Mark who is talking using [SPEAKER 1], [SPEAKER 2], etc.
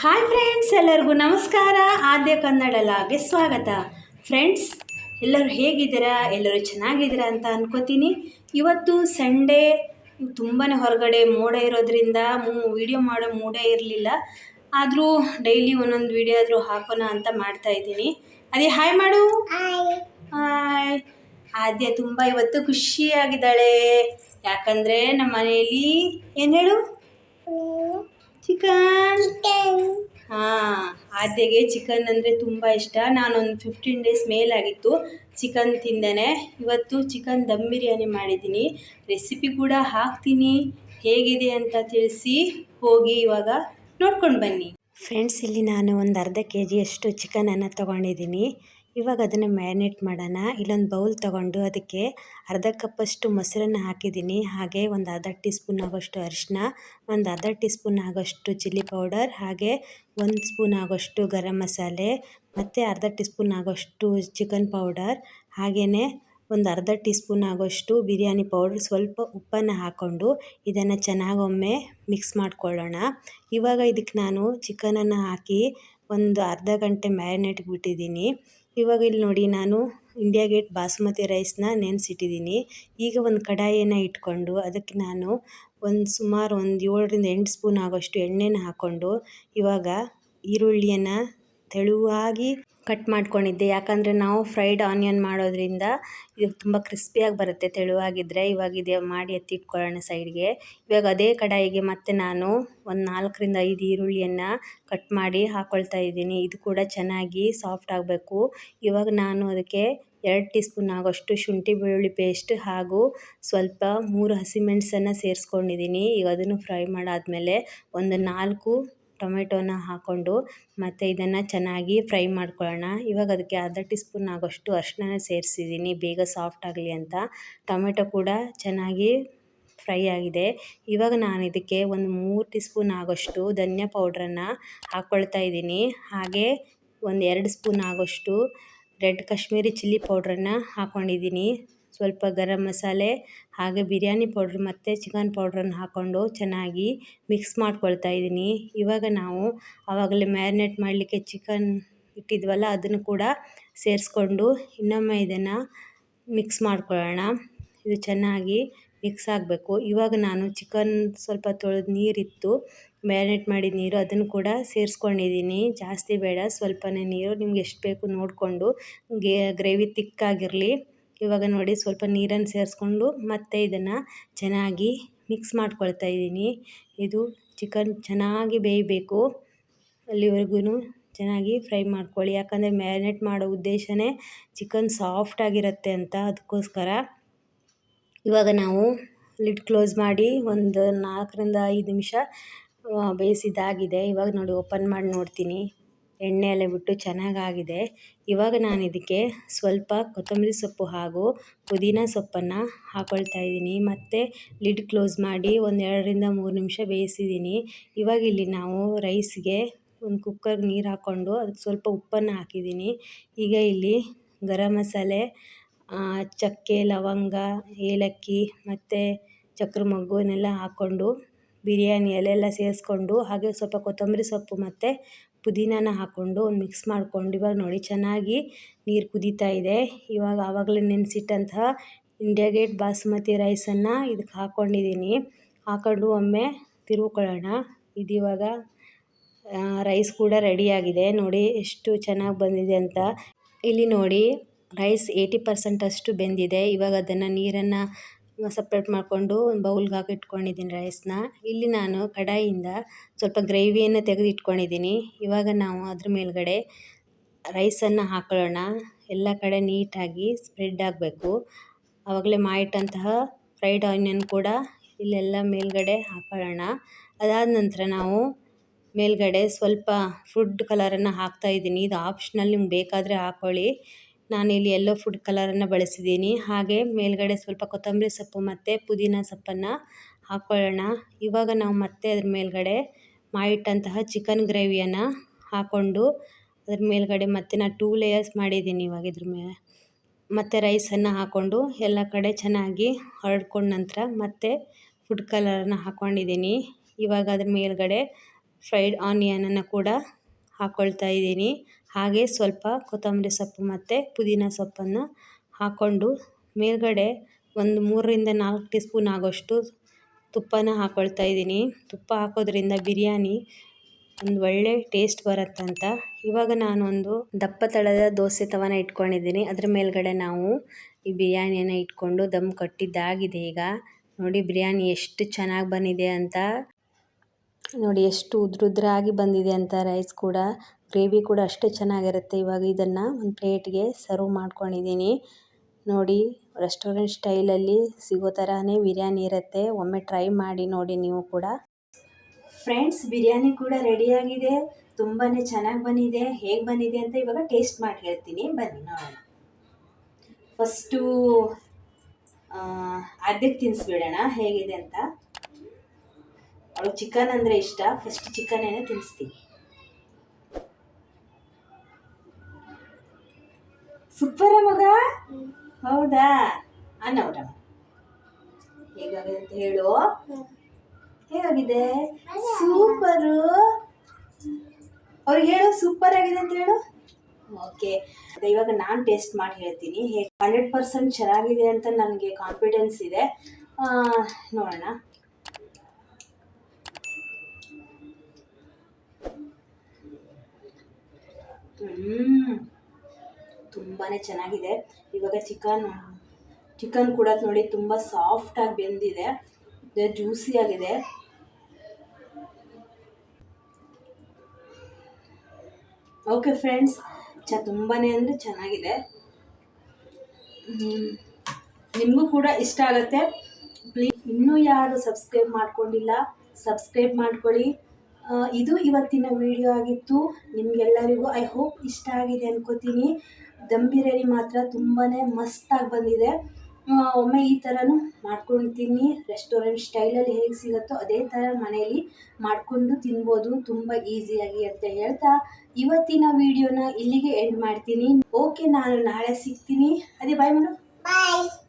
[SPEAKER 1] Hi friends ಎಲ್ಲರಿಗೂ ನಮಸ್ಕಾರ. ಆದ್ಯ ಕನ್ನಡ ಲಾಗೆ ಸ್ವಾಗತ. ಫ್ರೆಂಡ್ಸ್ ಎಲ್ಲರೂ ಹೇಗಿದ್ದೀರಾ? ಎಲ್ಲರೂ ಚೆನ್ನಾಗಿದ್ದೀರಾ ಅಂತ ಅನ್ಕೋತೀನಿ. ಇವತ್ತು ಸಂಡೇ ತುಂಬಾ ಹೊರಗಡೆ ಮೋಡ ಇರೋದ್ರಿಂದ ವಿಡಿಯೋ ಮಾಡೋ ಮೂಡೇ ಇರಲಿಲ್ಲ. ಆದರೂ ಡೈಲಿ ಒಂದೊಂದು ವಿಡಿಯೋ ಆದರೂ ಹಾಕೋಣ ಅಂತ ಮಾಡ್ತಾ ಇದ್ದೀನಿ. ಅದೇ ಹಾಯ್ ಮಾಡು. ಹಾಯ್ ಆದ್ಯ ತುಂಬ ಇವತ್ತು ಖುಷಿಯಾಗಿದ್ದಾಳೆ. ಯಾಕಂದರೆ ನಮ್ಮ ಮನೆಯಲ್ಲಿ ಏನು ಹೇಳು? ಚಿಕನ್? ಹಾಂ ಆದ್ಯಗೆ ಚಿಕನ್ ಅಂದರೆ ತುಂಬ ಇಷ್ಟ. ನಾನೊಂದು ಫಿಫ್ಟೀನ್ ಡೇಸ್ ಮೇಲಾಗಿತ್ತು ಚಿಕನ್ ತಿಂದೇನೆ. ಇವತ್ತು ಚಿಕನ್ ದಮ್ ಬಿರಿಯಾನಿ ಮಾಡಿದ್ದೀನಿ. ರೆಸಿಪಿ ಕೂಡ ಹಾಕ್ತೀನಿ. ಹೇಗಿದೆ ಅಂತ ತಿಳಿಸಿ ಹೋಗಿ ಇವಾಗ ನೋಡ್ಕೊಂಡು ಬನ್ನಿ. ಫ್ರೆಂಡ್ಸ್ ಇಲ್ಲಿ ನಾನು ಒಂದು ಅರ್ಧ ಕೆ ಜಿಯಷ್ಟು ಚಿಕನನ್ನು ತೊಗೊಂಡಿದ್ದೀನಿ. ಇವಾಗ ಅದನ್ನು ಮ್ಯಾರಿನೇಟ್ ಮಾಡೋಣ. ಇಲ್ಲೊಂದು ಬೌಲ್ ತೊಗೊಂಡು ಅದಕ್ಕೆ ಅರ್ಧ ಕಪ್ಪಷ್ಟು ಮೊಸರನ್ನು ಹಾಕಿದ್ದೀನಿ. ಹಾಗೆ ಒಂದು ಅರ್ಧ ಟೀ ಸ್ಪೂನ್ ಆಗೋಷ್ಟು ಅರಿಶಿನ, ಒಂದು ಅರ್ಧ ಟೀ ಸ್ಪೂನ್ ಆಗೋಷ್ಟು ಚಿಲ್ಲಿ ಪೌಡರ್, ಹಾಗೆ ಒಂದು ಸ್ಪೂನ್ ಆಗೋಷ್ಟು ಗರಂ ಮಸಾಲೆ, ಮತ್ತು ಅರ್ಧ ಟೀ ಸ್ಪೂನ್ ಆಗೋಷ್ಟು ಚಿಕನ್ ಪೌಡರ್ ಹಾಗೆಯೇ ಒಂದು ಅರ್ಧ ಟೀ ಸ್ಪೂನ್ ಆಗೋಷ್ಟು ಬಿರಿಯಾನಿ ಪೌಡ್ರ್ ಸ್ವಲ್ಪ ಉಪ್ಪನ್ನು ಹಾಕ್ಕೊಂಡು ಇದನ್ನು ಚೆನ್ನಾಗೊಮ್ಮೆ ಮಿಕ್ಸ್ ಮಾಡಿಕೊಳ್ಳೋಣ. ಇವಾಗ ಇದಕ್ಕೆ ನಾನು ಚಿಕನನ್ನು ಹಾಕಿ ಒಂದು ಅರ್ಧ ಗಂಟೆ ಮ್ಯಾರಿನೇಟ್ಗೆ ಬಿಟ್ಟಿದ್ದೀನಿ. ಇವಾಗ ಇಲ್ಲಿ ನೋಡಿ ನಾನು ಇಂಡಿಯಾ ಗೇಟ್ ಬಾಸುಮತಿ ರೈಸ್ನ ನೆನೆಸಿಟ್ಟಿದ್ದೀನಿ. ಈಗ ಒಂದು ಕಡಾಯಿನ ಇಟ್ಕೊಂಡು ಅದಕ್ಕೆ ನಾನು ಒಂದು ಸುಮಾರು ಒಂದು ಏಳರಿಂದ ಎಂಟು ಸ್ಪೂನ್ ಆಗೋಷ್ಟು ಎಣ್ಣೆನ ಹಾಕ್ಕೊಂಡು ಇವಾಗ ಈರುಳ್ಳಿಯನ್ನು ತೆಳುವಾಗಿ ಕಟ್ ಮಾಡ್ಕೊಂಡಿದ್ದೆ. ಯಾಕಂದರೆ ನಾವು ಫ್ರೈಡ್ ಆನಿಯನ್ ಮಾಡೋದ್ರಿಂದ ಇದು ತುಂಬ ಕ್ರಿಸ್ಪಿಯಾಗಿ ಬರುತ್ತೆ ತೆಳುವಾಗಿದ್ದರೆ ಇವಾಗ ಇದು ಮಾಡಿ ಎತ್ತಿಟ್ಕೊಳ್ಳೋಣ ಸೈಡ್ಗೆ. ಇವಾಗ ಅದೇ ಕಡಾಯಿಗೆ ಮತ್ತೆ ನಾನು ಒಂದು ನಾಲ್ಕರಿಂದ ಐದು ಈರುಳ್ಳಿಯನ್ನು ಕಟ್ ಮಾಡಿ ಹಾಕ್ಕೊಳ್ತಾ ಇದ್ದೀನಿ. ಇದು ಕೂಡ ಚೆನ್ನಾಗಿ ಸಾಫ್ಟ್ ಆಗಬೇಕು. ಇವಾಗ ನಾನು ಅದಕ್ಕೆ ಎರಡು ಟೀ ಸ್ಪೂನ್ ಆಗೋಷ್ಟು ಶುಂಠಿ ಬೆಳ್ಳುಳ್ಳಿ ಪೇಸ್ಟ್ ಹಾಗೂ ಸ್ವಲ್ಪ ಮೂರು ಹಸಿಮೆಣಸನ್ನು ಸೇರಿಸ್ಕೊಂಡಿದ್ದೀನಿ. ಈಗ ಅದನ್ನು ಫ್ರೈ ಮಾಡಾದಮೇಲೆ ಒಂದು ನಾಲ್ಕು ಟೊಮೆಟೊನ ಹಾಕ್ಕೊಂಡು ಮತ್ತು ಇದನ್ನು ಚೆನ್ನಾಗಿ ಫ್ರೈ ಮಾಡ್ಕೊಳ್ಳೋಣ. ಇವಾಗ ಅದಕ್ಕೆ ಅರ್ಧ ಟೀ ಸ್ಪೂನ್ ಆಗೋಷ್ಟು ಅರಿಶಿನ ಸೇರಿಸಿದ್ದೀನಿ. ಬೇಗ ಸಾಫ್ಟ್ ಆಗಲಿ ಅಂತ. ಟೊಮೆಟೊ ಕೂಡ ಚೆನ್ನಾಗಿ ಫ್ರೈ ಆಗಿದೆ. ಇವಾಗ ನಾನು ಇದಕ್ಕೆ ಒಂದು ಮೂರು ಟೀ ಸ್ಪೂನ್ ಆಗೋಷ್ಟು ಧನಿಯಾ ಪೌಡ್ರನ್ನು ಹಾಕ್ಕೊಳ್ತಾ ಇದ್ದೀನಿ. ಹಾಗೆ ಒಂದು ಎರಡು ಸ್ಪೂನ್ ಆಗೋಷ್ಟು ರೆಡ್ ಕಾಶ್ಮೀರಿ ಚಿಲ್ಲಿ ಪೌಡ್ರನ್ನು ಹಾಕ್ಕೊಂಡಿದ್ದೀನಿ ಸ್ವಲ್ಪ ಗರಂ ಮಸಾಲೆ, ಹಾಗೆ ಬಿರಿಯಾನಿ ಪೌಡ್ರ್ ಮತ್ತು ಚಿಕನ್ ಪೌಡ್ರನ್ನು ಹಾಕ್ಕೊಂಡು ಚೆನ್ನಾಗಿ ಮಿಕ್ಸ್ ಮಾಡ್ಕೊಳ್ತಾ ಇದ್ದೀನಿ. ಇವಾಗ ನಾವು ಆವಾಗಲೇ ಮ್ಯಾರಿನೇಟ್ ಮಾಡಲಿಕ್ಕೆ ಚಿಕನ್ ಇಟ್ಟಿದ್ವಲ್ಲ, ಅದನ್ನು ಕೂಡ ಸೇರಿಸ್ಕೊಂಡು ಇನ್ನೊಮ್ಮೆ ಇದನ್ನು ಮಿಕ್ಸ್ ಮಾಡ್ಕೊಳ್ಳೋಣ. ಇದು ಚೆನ್ನಾಗಿ ಮಿಕ್ಸ್ ಆಗಬೇಕು. ಇವಾಗ ನಾನು ಚಿಕನ್ ಸ್ವಲ್ಪ ತೊಳೆದು ನೀರಿತ್ತು, ಮ್ಯಾರಿನೇಟ್ ಮಾಡಿದ ನೀರು ಅದನ್ನು ಕೂಡ ಸೇರಿಸ್ಕೊಂಡಿದ್ದೀನಿ. ಜಾಸ್ತಿ ಬೇಡ, ಸ್ವಲ್ಪನೇ ನೀರು. ನಿಮ್ಗೆ ಎಷ್ಟು ಬೇಕು ನೋಡಿಕೊಂಡು ಗ್ರೇವಿ ತಿಕ್ಕಾಗಿರಲಿ. ಇವಾಗ ನೋಡಿ ಸ್ವಲ್ಪ ನೀರನ್ನು ಸೇರಿಸ್ಕೊಂಡು ಮತ್ತೆ ಇದನ್ನು ಚೆನ್ನಾಗಿ ಮಿಕ್ಸ್ ಮಾಡ್ಕೊಳ್ತಾ ಇದ್ದೀನಿ. ಇದು ಚಿಕನ್ ಚೆನ್ನಾಗಿ ಬೇಯಬೇಕು. ಅಲ್ಲಿವರೆಗೂ ಚೆನ್ನಾಗಿ ಫ್ರೈ ಮಾಡ್ಕೊಳ್ಳಿ. ಯಾಕಂದರೆ ಮ್ಯಾರಿನೇಟ್ ಮಾಡೋ ಉದ್ದೇಶವೇ ಚಿಕನ್ ಸಾಫ್ಟಾಗಿರುತ್ತೆ ಅಂತ ಅದಕ್ಕೋಸ್ಕರ. ಇವಾಗ ನಾವು ಲಿಡ್ ಕ್ಲೋಸ್ ಮಾಡಿ ಒಂದು ನಾಲ್ಕರಿಂದ ಐದು ನಿಮಿಷ ಬೇಯಿಸಿದ್ದಾಗಿದೆ. ಇವಾಗ ನೋಡಿ ಓಪನ್ ಮಾಡಿ ನೋಡ್ತೀನಿ. ಎಣ್ಣೆ ಎಲ್ಲ ಬಿಟ್ಟು ಚೆನ್ನಾಗಾಗಿದೆ. ಇವಾಗ ನಾನು ಇದಕ್ಕೆ ಸ್ವಲ್ಪ ಕೊತ್ತಂಬರಿ ಸೊಪ್ಪು ಹಾಗೂ ಪುದೀನ ಸೊಪ್ಪನ್ನು ಹಾಕ್ಕೊಳ್ತಾ ಇದ್ದೀನಿ. ಮತ್ತು ಲಿಡ್ ಕ್ಲೋಸ್ ಮಾಡಿ ಒಂದು ಎರಡರಿಂದ ಮೂರು ನಿಮಿಷ ಬೇಯಿಸಿದ್ದೀನಿ. ಇವಾಗ ಇಲ್ಲಿ ನಾವು ರೈಸ್ಗೆ ಒಂದು ಕುಕ್ಕರ್ಗೆ ನೀರು ಹಾಕ್ಕೊಂಡು ಅದಕ್ಕೆ ಸ್ವಲ್ಪ ಉಪ್ಪನ್ನು ಹಾಕಿದ್ದೀನಿ. ಈಗ ಇಲ್ಲಿ ಗರಂ ಮಸಾಲೆ ಚಕ್ಕೆ, ಲವಂಗ, ಏಲಕ್ಕಿ ಮತ್ತು ಚಕ್ರ ಮೊಗ್ಗು ಹಾಕ್ಕೊಂಡು ಬಿರಿಯಾನಿ ಎಲೆ ಎಲ್ಲ ಸೇರಿಸ್ಕೊಂಡು ಹಾಗೆ ಸ್ವಲ್ಪ ಕೊತ್ತಂಬರಿ ಸೊಪ್ಪು ಮತ್ತು ಪುದೀನಾನ ಹಾಕ್ಕೊಂಡು ಒಂದು ಮಿಕ್ಸ್ ಮಾಡಿಕೊಂಡು ಇವಾಗ ನೋಡಿ ಚೆನ್ನಾಗಿ ನೀರು ಕುದೀತಾ ಇದೆ. ಇವಾಗ ಆವಾಗಲೇ ನೆನೆಸಿಟ್ಟಂತಹ ಇಂಡಿಯಾ ಗೇಟ್ ಬಾಸುಮತಿ ರೈಸನ್ನು ಇದಕ್ಕೆ ಹಾಕ್ಕೊಂಡಿದ್ದೀನಿ ಹಾಕ್ಕೊಂಡು ಒಮ್ಮೆ ತಿರುವುಕೊಳ್ಳೋಣ. ಇದು ಇವಾಗ ರೈಸ್ ಕೂಡ ರೆಡಿಯಾಗಿದೆ ನೋಡಿ ಎಷ್ಟು ಚೆನ್ನಾಗಿ ಬಂದಿದೆ ಅಂತ. ಇಲ್ಲಿ ನೋಡಿ ರೈಸ್ ಏಯ್ಟಿ ಪರ್ಸೆಂಟ್ ಅಷ್ಟು ಬೆಂದಿದೆ. ಇವಾಗ ಅದನ್ನು ನೀರನ್ನು ಸಪ್ರೇಟ್ ಮಾಡಿಕೊಂಡು ಒಂದು ಬೌಲ್ಗೆ ಹಾಕಿ ಇಟ್ಕೊಂಡಿದ್ದೀನಿ ರೈಸ್ನ ಇಲ್ಲಿ ನಾನು ಕಡಾಯಿಯಿಂದ ಸ್ವಲ್ಪ ಗ್ರೇವಿಯನ್ನು ತೆಗೆದು ಇಟ್ಕೊಂಡಿದ್ದೀನಿ. ಇವಾಗ ನಾವು ಅದ್ರ ಮೇಲ್ಗಡೆ ರೈಸನ್ನು ಹಾಕೊಳ್ಳೋಣ. ಎಲ್ಲ ಕಡೆ ನೀಟಾಗಿ ಸ್ಪ್ರೆಡ್ ಆಗಬೇಕು. ಆವಾಗಲೇ ಮಾಡಿಟ್ಟಂತಹ ಫ್ರೈಡ್ ಆನಿಯನ್ ಕೂಡ ಇಲ್ಲೆಲ್ಲ ಮೇಲ್ಗಡೆ ಹಾಕೊಳ್ಳೋಣ. ಅದಾದ ನಂತರ ನಾವು ಮೇಲ್ಗಡೆ ಸ್ವಲ್ಪ ಫುಡ್ ಕಲರನ್ನು ಹಾಕ್ತಾಯಿದ್ದೀನಿ ಇದು ಆಪ್ಷನಲ್ ನಿಮ್ಗೆ ಬೇಕಾದರೆ ಹಾಕ್ಕೊಳ್ಳಿ ನಾನಿಲ್ಲಿ ಎಲ್ಲೋ ಫುಡ್ ಕಲರನ್ನು ಬಳಸಿದ್ದೀನಿ. ಹಾಗೆ ಮೇಲ್ಗಡೆ ಸ್ವಲ್ಪ ಕೊತ್ತಂಬರಿ ಸೊಪ್ಪು ಮತ್ತು ಪುದೀನ ಸೊಪ್ಪನ್ನು ಹಾಕ್ಕೊಳ್ಳೋಣ ಇವಾಗ ನಾವು ಮತ್ತೆ ಅದ್ರ ಮೇಲ್ಗಡೆ ಮಾಡಿಟ್ಟಂತಹ ಚಿಕನ್ ಗ್ರೇವಿಯನ್ನು ಹಾಕ್ಕೊಂಡು ಅದ್ರ ಮೇಲ್ಗಡೆ ಮತ್ತೆ ನಾನು ಟೂ ಲೇಯರ್ಸ್ ಮಾಡಿದ್ದೀನಿ ಇವಾಗ ಇದ್ರ ಮೇಲೆ. ಮತ್ತು ರೈಸನ್ನು ಹಾಕ್ಕೊಂಡು ಎಲ್ಲ ಕಡೆ ಚೆನ್ನಾಗಿ ಹರಡ್ಕೊಂಡ ನಂತರ ಮತ್ತೆ ಫುಡ್ ಕಲರನ್ನು ಹಾಕ್ಕೊಂಡಿದ್ದೀನಿ ಇವಾಗ ಅದ್ರ ಮೇಲ್ಗಡೆ ಫ್ರೈಡ್ ಆನಿಯನನ್ನು ಕೂಡ ಹಾಕ್ಕೊಳ್ತಾ ಇದ್ದೀನಿ. ಹಾಗೆ ಸ್ವಲ್ಪ ಕೊತ್ತಂಬರಿ ಸೊಪ್ಪು ಮತ್ತು ಪುದೀನ ಸೊಪ್ಪನ್ನು ಹಾಕ್ಕೊಂಡು ಮೇಲುಗಡೆ ಒಂದು ಮೂರರಿಂದ ನಾಲ್ಕು ಟೀ ಸ್ಪೂನ್ ಆಗೋಷ್ಟು ತುಪ್ಪನ ಹಾಕ್ಕೊಳ್ತಾ ಇದ್ದೀನಿ. ತುಪ್ಪ ಹಾಕೋದ್ರಿಂದ ಬಿರಿಯಾನಿ ಒಂದು ಒಳ್ಳೆ ಟೇಸ್ಟ್ ಬರುತ್ತಂತ. ಇವಾಗ ನಾನೊಂದು ದಪ್ಪ ತಳದ ದೋಸೆ ತವನ ಇಟ್ಕೊಂಡಿದ್ದೀನಿ. ಅದ್ರ ಮೇಲ್ಗಡೆ ನಾವು ಈ ಬಿರಿಯಾನಿಯನ್ನು ಇಟ್ಕೊಂಡು ದಮ್ ಕಟ್ಟಿದ್ದಾಗಿದೆ ಈಗ. ನೋಡಿ ಬಿರಿಯಾನಿ ಎಷ್ಟು ಚೆನ್ನಾಗಿ ಬಂದಿದೆ ಅಂತ. ನೋಡಿ, ಎಷ್ಟು ಉದ್ರುದ್ರಾಗಿ ಬಂದಿದೆ ಅಂತ ರೈಸ್ ಕೂಡ. ಗ್ರೇವಿ ಕೂಡ ಅಷ್ಟೇ ಚೆನ್ನಾಗಿರುತ್ತೆ. ಇವಾಗ ಇದನ್ನು ಒಂದು ಪ್ಲೇಟ್ಗೆ ಸರ್ವ್ ಮಾಡ್ಕೊಂಡಿದ್ದೀನಿ. ನೋಡಿ ರೆಸ್ಟೋರೆಂಟ್ ಸ್ಟೈಲಲ್ಲಿ ಸಿಗೋ ಥರನೇ ಬಿರಿಯಾನಿ ಇರುತ್ತೆ. ಒಮ್ಮೆ ಟ್ರೈ ಮಾಡಿ ನೋಡಿ ನೀವು ಕೂಡ. ಫ್ರೆಂಡ್ಸ್ ಬಿರಿಯಾನಿ ಕೂಡ ರೆಡಿಯಾಗಿದೆ ತುಂಬಾ ಚೆನ್ನಾಗಿ ಬಂದಿದೆ. ಹೇಗೆ ಬಂದಿದೆ ಅಂತ ಇವಾಗ ಟೇಸ್ಟ್ ಮಾಡಿ ಹೇಳ್ತೀನಿ. ಬನ್ನಿ ನೋಡೋಣ. ಫಸ್ಟು ಅರ್ಧಕ್ಕೆ ತಿನ್ನಿಸ್ಬಿಡೋಣ ಹೇಗಿದೆ ಅಂತ. ಅವಳು ಚಿಕನ್ ಅಂದರೆ ಇಷ್ಟ. First chicken ಚಿಕನೇನೆ ತಿನ್ನಿಸ್ತೀನಿ. ಸೂಪರ ಮಗ? ಹೌದಾ? ಅನ್ನ ಊಟ ಹೇಗಾಗಿದೆ ಅಂತ ಹೇಳು. ಹೇಗಾಗಿದೆ? ಸೂಪರು ಅವ್ರಿಗೆ ಹೇಳು ಸೂಪರ್ ಆಗಿದೆ ಅಂತ ಹೇಳು. ಓಕೆ ಇವಾಗ ನಾನು ಟೇಸ್ಟ್ ಮಾಡಿ ಹೇಳ್ತೀನಿ. ಹೇಗೆ ಹಂಡ್ರೆಡ್ ಪರ್ಸೆಂಟ್ ಚೆನ್ನಾಗಿದೆ ಅಂತ ನನಗೆ ಕಾನ್ಫಿಡೆನ್ಸ್ ಇದೆ. ನೋಡೋಣ. ತುಂಬಾ ಚೆನ್ನಾಗಿದೆ. ಇವಾಗ ಚಿಕನ್ ಚಿಕನ್ ಕೂಡ ನೋಡಿ ತುಂಬ ಸಾಫ್ಟಾಗಿ ಬೆಂದಿದೆ. ಜ್ಯೂಸಿ ಆಗಿದೆ. ಓಕೆ ಫ್ರೆಂಡ್ಸ್ ಚ ತುಂಬಾ ಅಂದರೆ ಚೆನ್ನಾಗಿದೆ. ನಿಮಗೂ ಕೂಡ ಇಷ್ಟ ಆಗುತ್ತೆ. ಪ್ಲೀಸ್ ಇನ್ನೂ ಯಾರು ಸಬ್ಸ್ಕ್ರೈಬ್ ಮಾಡ್ಕೊಂಡಿಲ್ಲ ಸಬ್ಸ್ಕ್ರೈಬ್ ಮಾಡ್ಕೊಳ್ಳಿ. ಇದು ಇವತ್ತಿನ ವಿಡಿಯೋ ಆಗಿತ್ತು. ನಿಮಗೆಲ್ಲರಿಗೂ ಐ ಹೋಪ್ ಇಷ್ಟ ಆಗಿದೆ ಅನ್ಕೋತೀನಿ. ದಮ್ ಬಿರಿಯಾನಿ ಮಾತ್ರ ತುಂಬಾ ಮಸ್ತಾಗಿ ಬಂದಿದೆ. ಒಮ್ಮೆ ಈ ಥರನೂ ಮಾಡ್ಕೊಳ್ತೀನಿ ರೆಸ್ಟೋರೆಂಟ್ ಸ್ಟೈಲಲ್ಲಿ ಹೇಗೆ ಸಿಗುತ್ತೋ ಅದೇ ಥರ ಮನೆಯಲ್ಲಿ ಮಾಡಿಕೊಂಡು ತಿನ್ಬೋದು. ತುಂಬ ಈಸಿಯಾಗಿ ಅಂತ ಹೇಳ್ತಾ ಇವತ್ತಿನ ವಿಡಿಯೋನ ಇಲ್ಲಿಗೆ ಎಂಡ್ ಮಾಡ್ತೀನಿ. ಓಕೆ ನಾನು ನಾಳೆ ಸಿಗ್ತೀನಿ. ಅದೇ ಬಾಯ್ ಮಾಡು
[SPEAKER 2] Bye.